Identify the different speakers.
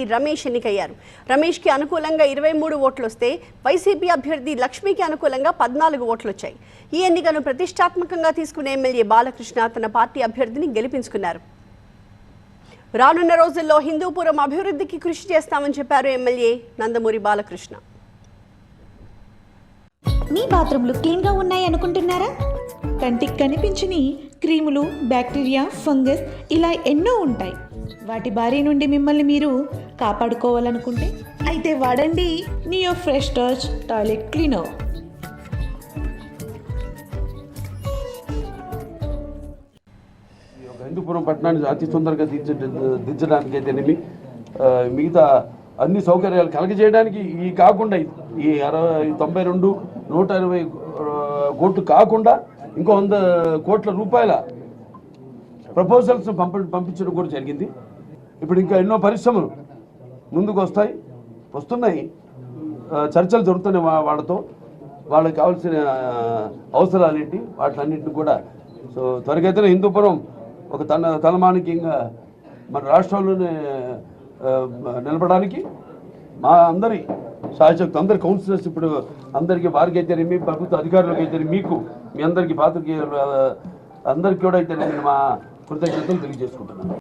Speaker 1: అభ్యర్థి రమేష్ ఎన్నికయ్యారు. రమేష్కి అనుకూలంగా ఇరవై మూడు ఓట్లు వస్తే వైసీపీ అభ్యర్థి లక్ష్మికి అనుకూలంగా పద్నాలుగు ఓట్లు వచ్చాయి ఈ ఎన్నికను ప్రతిష్టాత్మకంగా తీసుకునే ఎమ్మెల్యే బాలకృష్ణ తన పార్టీ అభ్యర్థిని గెలిపించుకున్నారు. రానున్న రోజుల్లో హిందూపురం అభివృద్ధికి కృషి చేస్తామని చెప్పారు ఎమ్మెల్యే నందమూరి బాలకృష్ణ.
Speaker 2: మీ బాత్రూంలు క్లీన్గా ఉన్నాయి అనుకుంటున్నారా? కంటికి కనిపించని క్రీములు బ్యాక్టీరియా ఫంగస్ ఇలా ఎన్నో ఉంటాయి. వాటి బారి నుండి మిమ్మల్ని మీరు కాపాడుకోవాలనుకుంటే అయితే వాడండి Neo fresh touch toilet cleaner
Speaker 3: ఈ హిందూపురం పట్టణాన్ని అతి తొందరగా దించ దించడానికి అయితేనేమి మిగతా అన్ని సౌకర్యాలు కలగజేయడానికి ఈ కాకుండా ఈ అరవై తొంభై రెండు నూట ఇరవై కోట్లు కాకుండా ఇంకో వంద కోట్ల రూపాయల ప్రపోజల్స్ పంప పంపించడం కూడా జరిగింది. ఇప్పుడు ఇంకా ఎన్నో పరిశ్రమలు ముందుకు వస్తాయి వస్తున్నాయి చర్చలు జరుగుతున్నాయి వాళ్ళతో వాళ్ళకి కావాల్సిన అవసరాలేంటి? వాటిలన్నింటిని కూడా. సో త్వరగతిన హిందూపురం ఒక తన తలమానికంగా మన రాష్ట్రంలోనే నిలబడానికి నిలబడడానికి మా అందరి సహాయశక్తి అందరి కౌన్సిలర్స్ ఇప్పుడు అందరికీ వారికి అయితేనేమి ప్రభుత్వ అధికారులకు అయితే మీకు మీ అందరికీ పాత్రికేయులు అందరికీ కూడా అయితే నేను మా కృతజ్ఞతలు తెలియజేసుకుంటున్నాను.